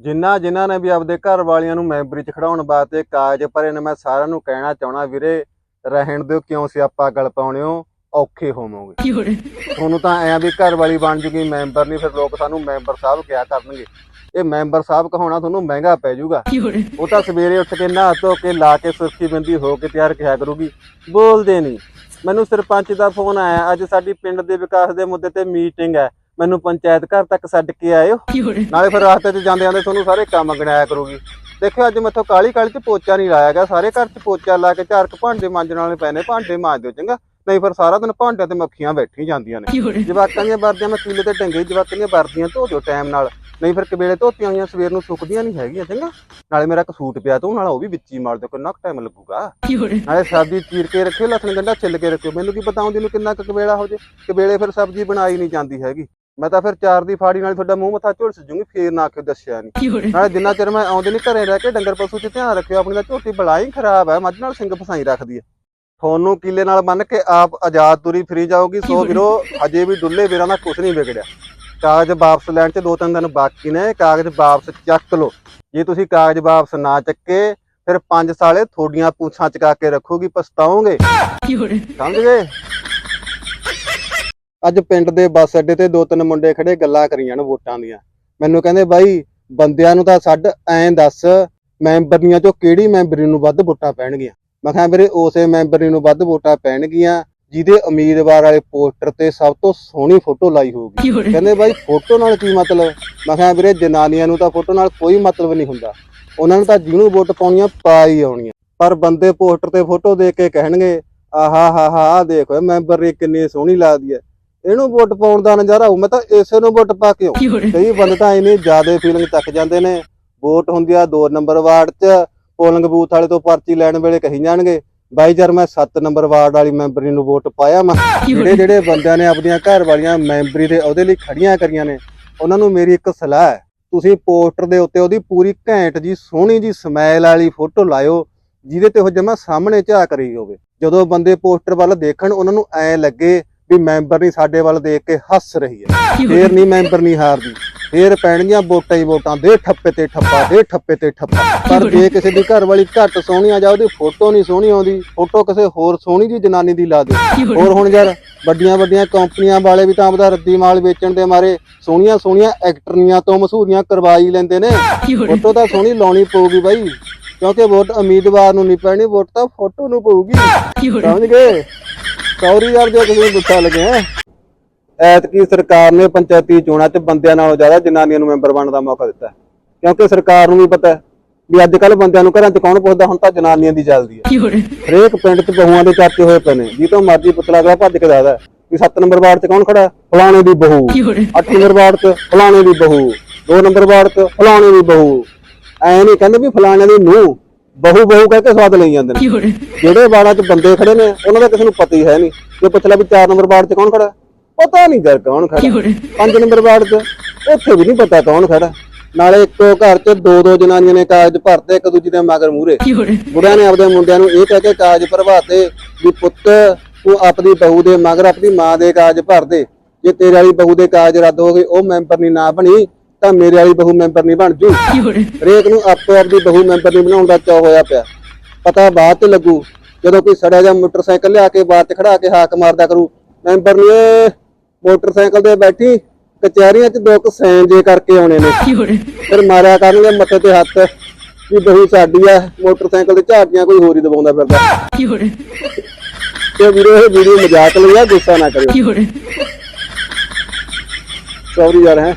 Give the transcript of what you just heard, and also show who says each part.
Speaker 1: ਜਿਨ੍ਹਾਂ ਜਿਨ੍ਹਾਂ ਨੇ ਵੀ ਆਪਦੇ ਘਰ ਵਾਲਿਆਂ ਨੂੰ ਮੈਂਬਰੀ 'ਚ ਖੜਾਉਣ ਵਾਸਤੇ ਕਾਜ ਭਰੇ ਨੇ ਮੈਂ ਸਾਰਿਆਂ ਨੂੰ ਕਹਿਣਾ ਚਾਹਣਾ ਵੀਰੇ ਰਹਿਣ ਦਿਓ ਕਿਉਂ ਸਿਆਪਾ ਗਲ ਪਾਉਣਿਓ ਔਖੇ ਹੋਵੋਗੇ। ਤੁਹਾਨੂੰ ਤਾਂ ਐਂ ਵੀ ਘਰ ਵਾਲੀ ਬਣ ਜੂਗੀ ਮੈਂਬਰ ਨਹੀਂ ਫਿਰ ਲੋਕ ਸਾਨੂੰ ਮੈਂਬਰ ਸਾਹਿਬ ਕਿਹਾ ਕਰਨਗੇ। ਇਹ ਮੈਂਬਰ ਸਾਹਿਬ ਕਹਾਉਣਾ ਤੁਹਾਨੂੰ ਮਹਿੰਗਾ ਪੈ
Speaker 2: ਜੂਗਾ।
Speaker 1: ਉਹ ਤਾਂ ਸਵੇਰੇ ਉੱਠ ਕੇ ਨਹਾ ਧੋ ਕੇ ਲਾ ਕੇ ਸੁਰਖੀ ਬਿੰਦੀ ਹੋ ਕੇ ਤਿਆਰ ਕਿਹਾ ਕਰੂਗੀ। ਬੋਲਦੇ ਨਹੀਂ। ਮੈਨੂੰ ਸਰਪੰਚ ਦਾ ਫੋਨ ਆਇਆ ਅੱਜ ਸਾਡੀ ਪਿੰਡ ਦੇ ਵਿਕਾਸ ਦੇ ਮੁੱਦੇ ਤੇ ਮੀਟਿੰਗ ਹੈ। ਮੈਨੂੰ ਪੰਚਾਇਤ ਘਰ ਤੱਕ ਛੱਡ ਕੇ ਆਇਓ। ਨਾਲੇ ਫਿਰ ਰਸਤੇ 'ਚ ਜਾਂਦੇ ਆਂਦੇ ਤੁਹਾਨੂੰ ਸਾਰੇ ਕੰਮ ਗਣਾਇਆ ਕਰੂਗੀ। ਦੇਖਿਓ ਅੱਜ ਮੈਥੋਂ ਕਾਲੀ ਕਾਲੀ 'ਚ ਪੋਚਾ ਨਹੀਂ ਲਾਇਆ ਗਿਆ। ਸਾਰੇ ਘਰ 'ਚ ਪੋਚਾ ਲਾ ਕੇ ਝਾਰਕ ਭਾਂਡੇ ਮਾਂਜਣ ਵਾਲੇ ਪੈਨੇ ਭਾਂਡੇ ਮਾਂਜ ਦਿਓ ਚੰਗਾ। ਨਹੀਂ ਫਿਰ ਸਾਰਾ ਦਿਨ ਭਾਂਡਿਆਂ ਤੇ ਮੱਖੀਆਂ ਬੈਠੀ ਜਾਂਦੀਆਂ ਨੇ। ਜਵਾਕਾਂ ਦੀਆਂ ਵਰਦੀਆਂ ਮੈਂ ਕੀਲੇ ਤੇ ਟੰਗੇ ਜਵਾਕਾਂ ਦੀਆਂ ਵਰਦੀਆਂ ਧੋ ਦਿਓ ਟਾਈਮ ਨਾਲ। ਨਹੀਂ ਫਿਰ ਕਬੇਲੇ ਧੋਤੀਆਂ ਹੋਈਆਂ ਸਵੇਰ ਨੂੰ ਸੁੱਕਦੀਆਂ ਨਹੀਂ ਹੈਗੀਆਂ ਚੰਗਾ। ਨਾਲੇ ਮੇਰਾ ਕਸੂਟ ਪਿਆ ਤੂੰ ਨਾਲ ਉਹ ਵੀ ਵਿੱਚੀ ਮਾਰ ਦਿਓ ਕਿੰਨਾ ਟਾਈਮ ਲੱਗੂਗਾ। ਨਾਲੇ ਸਬਜ਼ੀ ਚੀਰ ਕੇ ਰੱਖਿਓ ਲਸਣ ਗੰਡਾ ਛਿੱਲ ਕੇ ਰੱਖਿਓ। ਮੈਨੂੰ ਕੀ ਪਤਾ ਹੁੰਦੀ ਨੂੰ ਕਿੰਨਾ ਕਬੇਲਾ ਹੋ ਜੇ। ਕਬੇਲੇ ਫਿਰ ਸਬਜ਼ੀ ਬਣਾਈ ਨਹੀਂ ਜਾਂਦੀ ਹੈਗੀ। ਮੈਂ ਤਾਂ ਫਿਰ ਚਾਰ ਦੀ ਫਾੜੀ ਨਾਲ ਤੁਹਾਡਾ ਮੂੰਹ ਮੱਥਾ ਝੁਲਸ ਜੂਗੀ ਫੇਰ ਨਾ ਆਖਿਓ ਦੱਸਿਆ ਨਹੀਂ ਨਾਲੇ ਜਿੰਨਾ ਚਿਰ ਮੈਂ ਆਉਂਦੇ ਨਹੀਂ ਘਰੇ ਰਹਿ ਕੇ ਡੰਗਰ ਪਸ਼ੂ 'ਚ ਧਿਆਨ ਰੱਖਿਓ ਆਪਣੀ ਤਾਂ ਝੋਟੀ ਬਲਾਈ ਖਰਾਬ ਹੈ ਮੱਝ ਨਾਲ ਸਿੰਘ ਫਸਾਈ ਰੱਖਦੀ ਹੈ। ਤੁਹਾਨੂੰ ਕਿੱਲੇ ਨਾਲ ਮੰਨ ਕੇ ਆਪ ਆਜ਼ਾਦ ਤੁਰੀ ਫਰੀ ਜਾਓਗੀ ਸੋ ਵੀਰੋ ਅਜੇ ਵੀ ਡੁੱਲੇ ਵੀਰਾਂ ਦਾ ਕੁਝ ਨਹੀਂ ਵਿਗੜਿਆ। ਕਾਗਜ਼ ਵਾਪਸ ਲੈਣ 'ਚ ਦੋ ਤਿੰਨ ਦਿਨ ਬਾਕੀ ਨੇ ਕਾਗਜ਼ ਵਾਪਸ ਚੱਕ ਲਓ। ਜੇ ਤੁਸੀਂ ਕਾਗਜ਼ ਵਾਪਸ ਨਾ ਚੱਕੇ ਫਿਰ ਪੰਜ ਸਾਲੇ ਥੋਡੀਆਂ ਪੂਛਾਂ ਚਕਾ ਕੇ ਰੱਖੋਗੀ ਪਛਤਾਓਗੇ। ਸਮਝ ਗਏ? ਅੱਜ ਪਿੰਡ ਦੇ ਬੱਸ ਅੱਡੇ ਤੇ ਦੋ ਤਿੰਨ ਮੁੰਡੇ ਖੜੇ ਗੱਲਾਂ ਕਰੀਆਂ ਨੇ ਵੋਟਾਂ ਦੀਆਂ। ਮੈਨੂੰ ਕਹਿੰਦੇ ਬਾਈ ਬੰਦਿਆਂ ਨੂੰ ਤਾਂ ਛੱਡ ਐਂ ਦੱਸ ਮੈਂਬਰੀਆਂ ਚੋਂ ਕਿਹੜੀ ਮੈਂਬਰੀ ਨੂੰ ਵੱਧ ਵੋਟਾਂ ਪੈਣਗੀਆਂ? ਮੈਂ ਕਿਹਾ ਵੀਰੇ ਉਸੇ ਮੈਂਬਰੀ ਨੂੰ ਵੱਧ ਵੋਟਾਂ ਪੈਣਗੀਆਂ ਜਿਹਦੇ ਉਮੀਦਵਾਰ ਵਾਲੇ ਪੋਸਟਰ ਤੇ ਸਭ ਤੋਂ ਸੋਹਣੀ ਫੋਟੋ ਲਾਈ ਹੋਊਗੀ। ਕਹਿੰਦੇ ਬਾਈ ਫੋਟੋ ਨਾਲ ਕੀ ਮਤਲਬ? ਮੈਂ ਕਿਹਾ ਵੀਰੇ ਜਨਾਨੀਆਂ ਨੂੰ ਤਾਂ ਫੋਟੋ ਨਾਲ ਕੋਈ ਮਤਲਬ ਨਹੀਂ ਹੁੰਦਾ। ਉਹਨਾਂ ਨੂੰ ਤਾਂ ਜਿਹਨੂੰ ਵੋਟ ਪਾਉਣੀਆਂ ਪਾ ਹੀ ਆਉਣੀਆਂ। ਪਰ ਬੰਦੇ ਪੋਸਟਰ ਤੇ ਫੋਟੋ ਦੇਖ ਕੇ ਕਹਿਣਗੇ ਆਹਾ ਹਾ ਹਾ ਦੇਖੋ ਮੈਂਬਰ ਕਿੰਨੀ ਸੋਹਣੀ ਲੱਗਦੀ ਹੈ। ਇਹਨੂੰ ਵੋਟ ਪਾਉਣ ਦਾ ਨਜ਼ਾਰਾ ਹੋ ਮੈਂ ਤਾਂ ਇਸੇ ਨੂੰ ਵੋਟ ਪਾ ਕੇ
Speaker 2: ਆਉਂ
Speaker 1: ਕਈ ਬੰਦੇ ਤਾਂ ਇੰਨੀ ਜ਼ਿਆਦਾ ਫੀਲਿੰਗ ਤੱਕ ਜਾਂਦੇ ਨੇ ਵੋਟ ਹੁੰਦੀ ਆ 2 ਨੰਬਰ ਵਾਰਡ 'ਚ ਪੋਲਿੰਗ ਬੂਥ ਵਾਲੇ ਤੋਂ ਪਰਚੀ ਲੈਣ ਵੇਲੇ ਕਹੀ ਜਾਣਗੇ ਬਾਈ ਜਰ ਮੈਂ 7 ਨੰਬਰ ਵਾਰਡ ਵਾਲੀ ਮੈਂਬਰੀ ਨੂੰ ਵੋਟ ਪਾਇਆ ਮੈਂ। ਜਿਹੜੇ ਜਿਹੜੇ ਬੰਦਿਆਂ ਨੇ ਆਪਣੀਆਂ ਘਰ ਵਾਲੀਆਂ ਮੈਂਬਰੀ ਦੇ ਉਹਦੇ ਲਈ ਖੜੀਆਂ ਕਰੀਆਂ ਨੇ ਉਹਨਾਂ ਨੂੰ ਮੇਰੀ ਇੱਕ ਸਲਾਹ ਹੈ ਤੁਸੀਂ ਪੋਸਟਰ ਦੇ ਉੱਤੇ ਉਹਦੀ ਪੂਰੀ ਘੈਂਟ ਜੀ ਸੋਹਣੀ ਜੀ ਸਮਾਈਲ ਵਾਲੀ ਫੋਟੋ ਲਾਇਓ ਜਿਹਦੇ ਤੇ ਉਹ ਜਮਾ ਸਾਹਮਣੇ ਝਾਕ ਰਹੀ ਹੋਵੇ। ਜਦੋਂ ਬੰਦੇ ਪੋਸਟਰ ਵੱਲ ਦੇਖਣ ਉਹਨਾਂ ਨੂੰ ਐ ਲੱਗੇ ਵੀ ਮੈਂਬਰ ਨਹੀਂ ਸਾਡੇ ਵੱਲ ਦੇਖ ਕੇ ਹੱਸ ਰਹੀ ਹੈ। ਫੇਰ ਨਹੀਂ ਮੈਂਬਰ ਨਹੀਂ ਹਾਰਦੀ। ਫੇਰ ਪੈਣਗੀਆਂ ਵੋਟਾਂ ਹੀ ਵੋਟਾਂ ਦੇ ਠੱਪੇ ਤੇ ਠੱਪਾ ਦੇ ਠੱਪੇ ਤੇ ਠੱਪਾ। ਪਰ ਜੇ ਕਿਸੇ ਦੀ ਘਰ ਵਾਲੀ ਘੱਟ ਸੋਹਣੀ ਆ ਜਾ ਉਹਦੀ ਫੋਟੋ ਨਹੀਂ ਸੋਹਣੀ ਆਉਂਦੀ ਫੋਟੋ ਕਿਸੇ ਹੋਰ ਸੋਹਣੀ ਦੀ ਜਨਾਨੀ ਦੀ ਲਾ ਦੇ। ਹੋਰ ਹੁਣ ਯਾਰ ਵੱਡੀਆਂ ਵੱਡੀਆਂ ਕੰਪਨੀਆਂ ਵਾਲੇ ਵੀ ਤਾਂ ਆਪਦਾ ਰੱਦੀ ਮਾਲ ਵੇਚਣ ਦੇ ਮਾਰੇ ਸੋਹਣੀਆਂ ਸੋਹਣੀਆਂ ਐਕਟਰਨੀਆਂ ਤੋਂ ਮਸ਼ਹੂਰੀਆਂ ਕਰਵਾਈ ਲੈਂਦੇ ਨੇ। ਫੋਟੋ ਤਾਂ ਸੋਹਣੀ ਲਾਉਣੀ ਪਊਗੀ ਬਾਈ ਕਿਉਂਕਿ ਵੋਟ ਉਮੀਦਵਾਰ ਨੂੰ ਨਹੀਂ ਪੈਣੀ ਵੋਟ ਤਾਂ ਫੋਟੋ ਨੂੰ ਪਊਗੀ। ਸਮਝ ਗਏ? ਸੌਰੀ ਯਾਰ ਜੋ ਕਿਸੇ ਨੂੰ ਗੁੱਸਾ ਲੱਗਿਆ ਐਤਕੀ ਸਰਕਾਰ ਨੇ ਪੰਚਾਇਤੀ ਚੋਣਾਂ 'ਚ ਬੰਦਿਆਂ ਨਾਲੋਂ ਜ਼ਿਆਦਾ ਜਨਾਨੀਆਂ ਨੂੰ ਮੈਂਬਰ ਬਣਨ ਦਾ ਮੌਕਾ ਦਿੱਤਾ। ਕਿਉਂਕਿ ਸਰਕਾਰ ਨੂੰ ਵੀ ਪਤਾ ਹੈ ਵੀ ਅੱਜ ਕੱਲ ਬੰਦਿਆਂ ਨੂੰ ਘਰਾਂ 'ਚ ਕੌਣ ਪੁੱਛਦਾ ਹੁਣ ਤਾਂ ਜਨਾਨੀਆਂ ਦੀ ਚੱਲਦੀ ਹੈ। ਹਰੇਕ ਪਿੰਡ 'ਚ ਬਹੂਆਂ ਦੇ ਚਾਚੇ ਹੋਏ ਪਏ ਨੇ ਜੀ ਤੋਂ ਮਰਜ਼ੀ ਪੁਤਲਾ ਅਗਲਾ ਭੱਜ ਕੇ ਦੱਸਦਾ ਵੀ 7 ਨੰਬਰ ਵਾਰਡ 'ਚ ਕੌਣ ਖੜਾ ਫਲਾਣੇ ਦੀ ਬਹੂ। 8 ਨੰਬਰ ਵਾਰਡ 'ਚ ਫਲਾਣੇ ਦੀ ਬਹੂ। 2 ਨੰਬਰ ਵਾਰਡ 'ਚ ਫਲਾਣੇ ਦੀ ਬਹੂ। ਐ ਕਹਿੰਦੇ ਵੀ ਫਲਾਣੇ ਦੀ ਨੂੰ ਬਹੁ ਬਹੁ ਕਹਿ ਕੇ ਸਵਾਦ ਲਈ ਜਾਂਦੇ ਨੇ। ਜਿਹੜੇ ਬਾੜਾਂ 'ਚ ਬੰਦੇ ਖੜੇ ਨੇ ਉਹਨਾਂ ਦਾ ਕਿਸੇ ਨੂੰ ਪਤਾ ਹੀ ਹੈ ਨਹੀਂ। ਜੇ ਪੁੱਛ ਵੀ 4 ਨੰਬਰ ਬਾੜ 'ਚ ਕੌਣ ਖੜਾ ਪਤਾ ਨਹੀਂ ਗੱਲ ਕੌਣ ਖੜਾ 5 ਨੰਬਰ ਬਾੜ 'ਚ। ਉੱਥੇ ਵੀ ਨਹੀਂ ਪਤਾ ਕੌਣ ਖੜਾ ਨਾਲੇ ਇੱਕ ਘਰ 'ਚ ਦੋ ਦੋ ਜਨਾਨੀਆਂ ਨੇ ਕਾਗਜ਼ ਭਰਦੇ ਇੱਕ ਦੂਜੀ ਦੇ ਮਗਰ ਮੂਰੇ ਬੁੜਿਆਂ ਨੇ ਆਪਦੇ ਮੁੰਡਿਆਂ ਨੂੰ ਇਹ ਕਹਿ ਕੇ ਕਾਗਜ਼ ਭਰਵਾਤੇ ਵੀ ਪੁੱਤ ਤੂੰ ਆਪਣੀ ਬਹੂ ਦੇ ਮਗਰ ਆਪਣੀ ਮਾਂ ਦੇ ਕਾਜ ਭਰ ਦੇ ਜੇ ਤੇਰੇ ਵਾਲੀ ਬਹੂ ਦੇ ਕਾਜ ਰੱਦ ਹੋ ਗਏ ਉਹ ਮੈਂਬਰ ਨਹੀਂ ਨਾ ਬਣੀ। ਤਾਂ ਮੇਰੇ ਵਾਲੀ ਬਹੂ ਮੈਂਬਰ ਨਹੀਂ ਬਣ ਜੂ। ਰੇਕ ਨੂੰ ਆਪੋ ਆਪਦੀ ਬਹੂ ਮੈਂਬਰ ਨਹੀਂ ਬਣਾਉਣ ਦਾ ਚਾਹ ਹੋਇਆ ਪਿਆ। ਪਤਾ ਬਾਅਦ ਲੱਗੂ ਜਦੋਂ ਕੋਈ ਸੜਿਆ ਜਾਂ ਮੋਟਰਸਾਈਕਲ ਲਿਆ ਕੇ ਬਾਹਰ ਖੜਾ ਕੇ ਹਾਕ ਮਾਰਦਾ ਕਰੂ ਮੈਂਬਰ ਨੇ ਮੋਟਰਸਾਈਕਲ ਤੇ ਬੈਠੀ ਕਚਹਿਰੀਆਂ 'ਚ ਦੋ ਕੁ ਸੈਨ ਜੇ ਕਰਕੇ ਆਉਣੇ ਨੇ। ਫਿਰ ਮਾਰਿਆ ਕਰਨਗੇ ਮੱਥੇ ਤੇ ਹੱਥ ਵੀ ਬਹੂ ਸਾਡੀ ਆ ਮੋਟਰਸਾਈਕਲ ਤੇ ਝਾੜੀਆਂ ਕੋਈ ਹੋਰ ਹੀ ਦਬਾਉਂਦਾ ਫਿਰਦਾ। ਤੇ ਵੀਰੋ ਇਹ ਵੀਡੀਓ ਮਜ਼ਾਕ ਲਈ ਆ ਗੁੱਸਾ ਨਾ ਕਰਿਓ। ਸੌਰੀ ਯਾਰ ਹੈ।